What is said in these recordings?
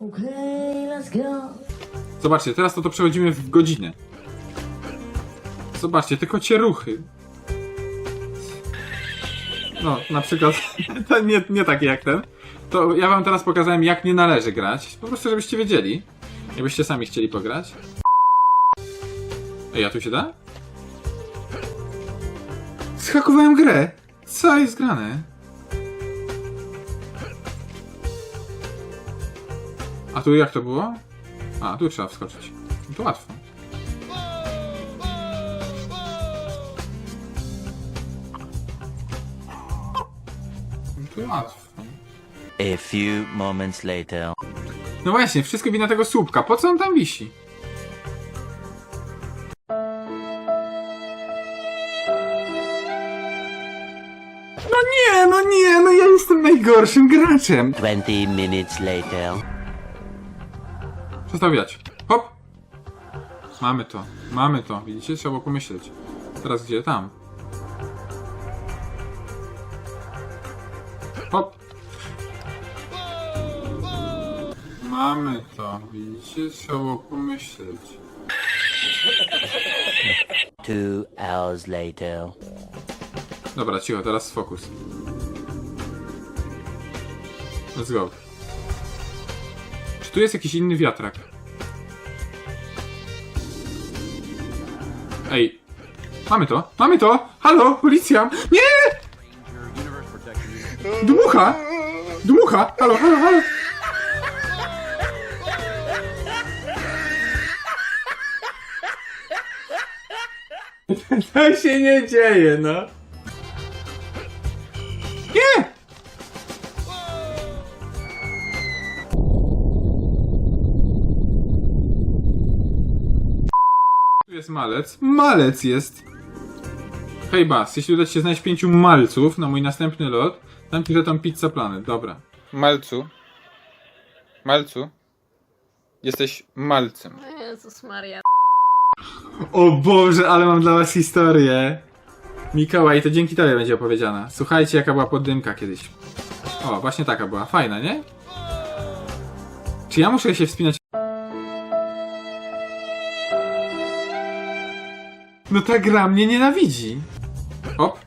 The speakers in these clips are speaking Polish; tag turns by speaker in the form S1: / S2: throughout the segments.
S1: Okay, let's go.
S2: Zobaczcie, teraz to to przechodzimy w godzinę. Zobaczcie, te kocie ruchy. No, na przykład, to nie, nie takie jak ten. To ja wam teraz pokazałem, jak nie należy grać. Po prostu, żebyście wiedzieli. Jakbyście sami chcieli pograć. Ej, a tu się da? Schakowałem grę. Co jest grane? A tu jak to było? A, tu trzeba wskoczyć. No to łatwo. No to łatwo.
S3: A few moments later.
S2: No właśnie, wszystko wina tego słupka. Po co on tam wisi? No nie, no nie, no ja jestem najgorszym graczem.
S3: 20 minutes later.
S2: Przestał widać. Hop! Mamy to, mamy to. Widzicie? Trzeba było pomyśleć. Teraz gdzie? Tam. Hop! Mamy to. Widzicie? Trzeba było pomyśleć.
S3: Two hours later.
S2: Dobra, cicho, teraz fokus. Let's go. Czy tu jest jakiś inny wiatrak? Ej. Mamy to, mamy to! Halo, policja! Nie! Dmucha! Dmucha! Halo, halo, halo! To się nie dzieje, no. Malec. Malec jest! Hej Bas, jeśli uda ci się znaleźć pięciu malców na mój następny lot, dam ci tą pizza planet. Dobra.
S4: Malcu. Malcu. Jesteś malcem.
S5: Jezus Maria.
S2: O Boże, ale mam dla was historię. Mikołaj, to dzięki tobie będzie opowiedziana. Słuchajcie, jaka była poddymka kiedyś. O, właśnie taka była. Fajna, nie? Czy ja muszę się wspinać? No ta gra mnie nienawidzi. Hop.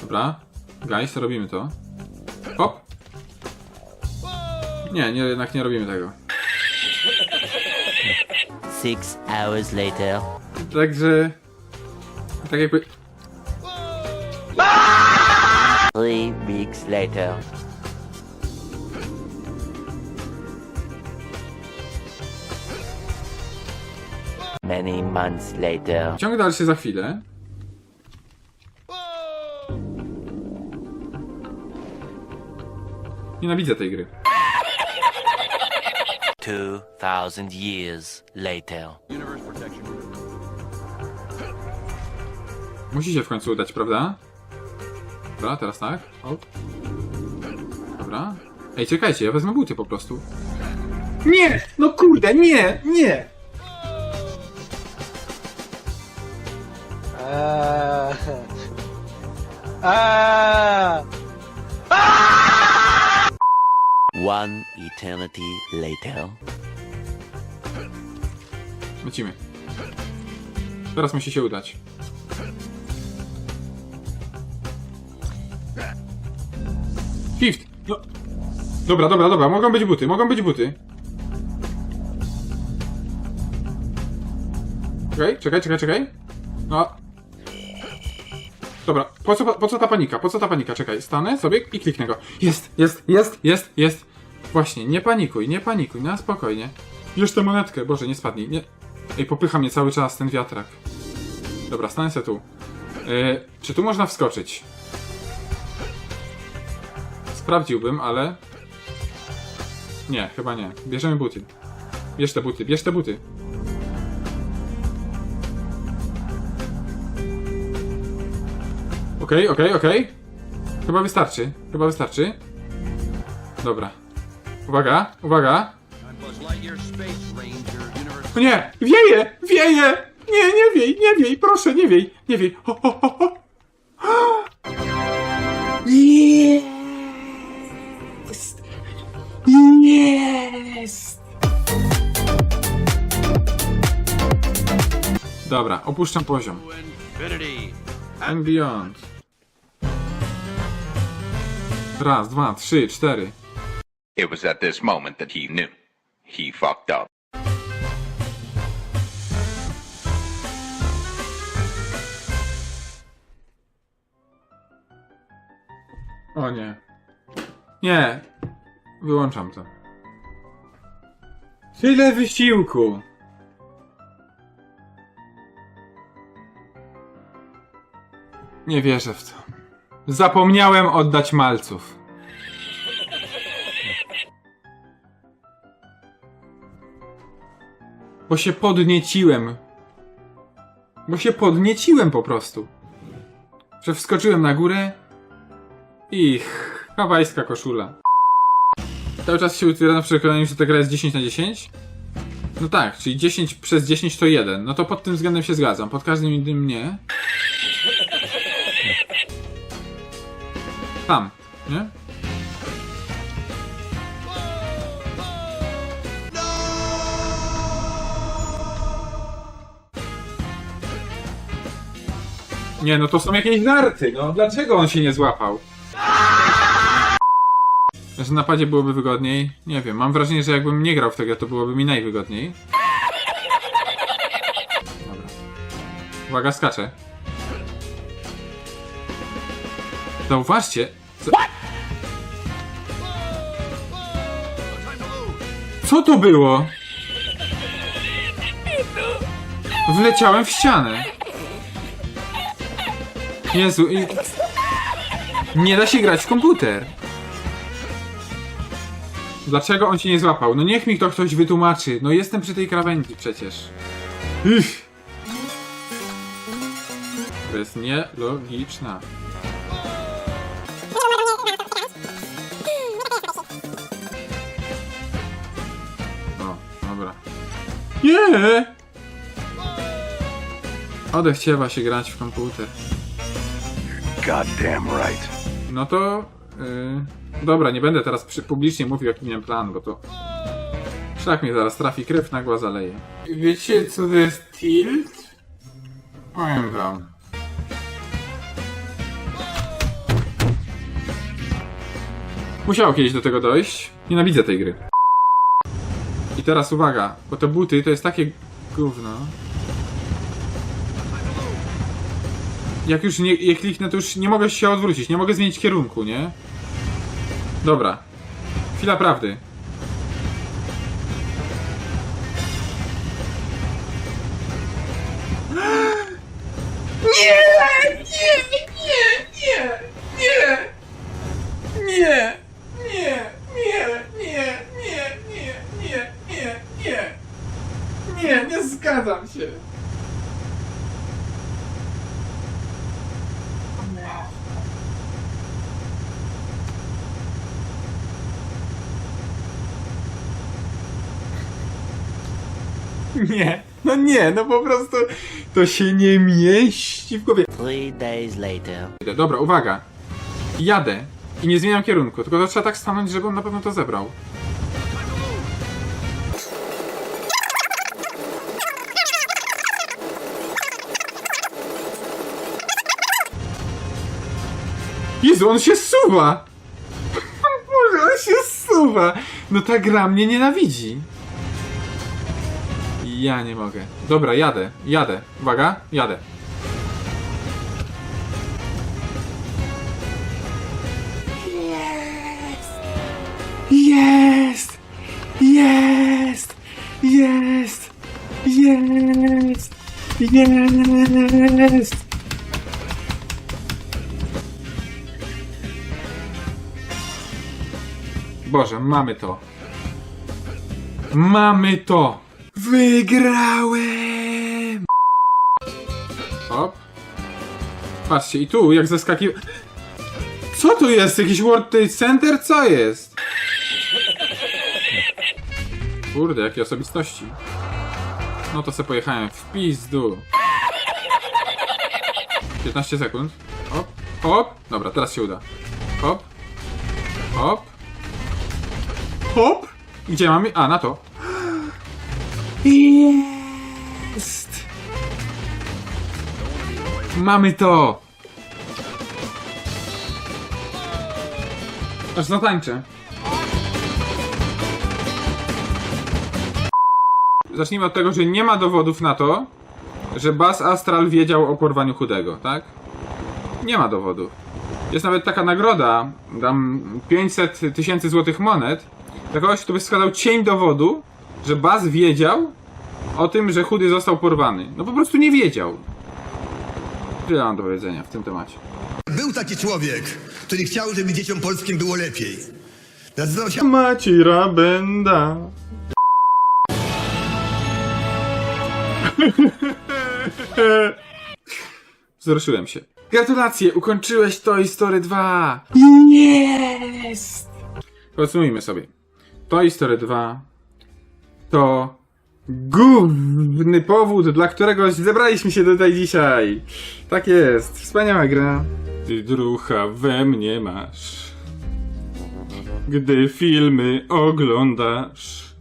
S2: Dobra. Guys, robimy to. Hop. Nie, nie, jednak nie robimy tego.
S3: Six hours later.
S2: Także... Tak jakby...
S3: Three weeks later. Many months later.
S2: Ciąg dalszy za chwilę. Nienawidzę tej gry.
S3: Two thousand years later.
S2: Musi się w końcu udać, prawda? Dobra, teraz tak. Dobra. Ej, czekajcie, ja wezmę buty po prostu. Nie! No kurde, nie! Nie!
S6: Ah. Ah.
S3: One eternity later.
S2: Lecimy. Teraz musi się udać. Fifth! No. Dobra, dobra, dobra, mogą być buty, mogą być buty. Czekaj, czekaj, czekaj, czekaj. No. Dobra, po co, po co ta panika? Po co ta panika? Czekaj, stanę sobie i kliknę go. Jest, jest, jest, jest, jest. Właśnie, nie panikuj, nie panikuj, na spokojnie. Bierz tę monetkę, Boże, nie spadnij, nie. Ej, popycha mnie cały czas ten wiatrak. Dobra, stanę se tu. Yy, czy tu można wskoczyć? Sprawdziłbym, ale... Nie, chyba nie. Bierzemy buty. Bierz te buty, bierz te buty. Okej, okej, okej. Chyba wystarczy, chyba wystarczy. Dobra. Uwaga, uwaga. O nie! Wieje! Wieje! Nie, nie wiej, nie wiej, proszę, nie wiej, nie wiej. Ho. Jest! Jest! Dobra, opuszczam poziom. And beyond. Raz, dwa, trzy, cztery.
S5: It was at this moment that he knew. He fucked up.
S2: O nie. Nie. Wyłączam to. Tyle wysiłku. Nie wierzę w to. Zapomniałem oddać malców. Bo się podnieciłem. Bo się podnieciłem po prostu. Że wskoczyłem na górę i hawajska koszula. Cały czas się utwieram w przekonaniu, że ta gra jest 10 na 10? No tak, czyli 10 przez 10 to 1. No to pod tym względem się zgadzam, pod każdym innym nie. Tam, nie? Nie, no to są jakieś żarty, no dlaczego on się nie złapał? Że na padzie byłoby wygodniej? Nie wiem, mam wrażenie, że jakbym nie grał w tego, to byłoby mi najwygodniej. Dobra. Uwaga, skaczę. Zauważcie... Co... Co to było? Wleciałem w ścianę. Jezu, i... Nie da się grać w komputer. Dlaczego on cię nie złapał? No niech mi to ktoś wytłumaczy. No jestem przy tej krawędzi przecież. Uff. To jest nielogiczna. Nie! Odechciewa się grać w komputer.
S5: Goddamn right.
S2: No to. Yy, dobra, nie będę teraz przy, publicznie mówił, jaki miałem plan, bo to. Szlak mnie zaraz trafi, krew nagła zaleje. Wiecie, co to jest tilt? Powiem wam. Musiało kiedyś do tego dojść. Nienawidzę tej gry. I teraz uwaga, bo te buty to jest takie gówno. Jak już nie, je kliknę, to już nie mogę się odwrócić, nie mogę zmienić kierunku, nie? Dobra. Chwila prawdy. Nie, no nie, no po prostu to się nie mieści w głowie.
S3: Three days later.
S2: Dobra, uwaga. Jadę i nie zmieniam kierunku, tylko to trzeba tak stanąć, żeby on na pewno to zebrał. Jezu, on się zsuwa! Boże, on się zsuwa! No ta gra mnie nienawidzi. Ja nie mogę. Dobra, jadę, jadę. Uwaga, jadę. Jest! Jest! Jest! Jest! Jest! Boże, mamy to. Mamy to! Wygrałem! Hop. Patrzcie, i tu, jak zeskakił... Co tu jest? Jakiś World Trade Center? Co jest? Kurde, jakie osobistości. No to se pojechałem w pizdu. 15 sekund. Hop, hop. Dobra, teraz się uda. Hop. Hop. Hop. Gdzie mamy? A, na to. Jest! Mamy to! Aż zatańczę. Zacznijmy od tego, że nie ma dowodów na to, że Bas Astral wiedział o porwaniu chudego, tak? Nie ma dowodów. Jest nawet taka nagroda, dam 500 tysięcy złotych monet, dla kogoś, kto by wskazał cień dowodu, że Bas wiedział o tym, że chudy został porwany. No po prostu nie wiedział. Tyle mam do powiedzenia w tym temacie.
S6: Był taki człowiek, który chciał, żeby dzieciom polskim było lepiej. Nazywał się
S2: Maciej Rabenda. Wzruszyłem się. Gratulacje, ukończyłeś Toy Story 2! Jest! Podsumujmy sobie. Toy Story 2 to główny powód, dla którego zebraliśmy się tutaj dzisiaj. Tak jest, wspaniała gra. Ty drucha we mnie masz gdy filmy oglądasz.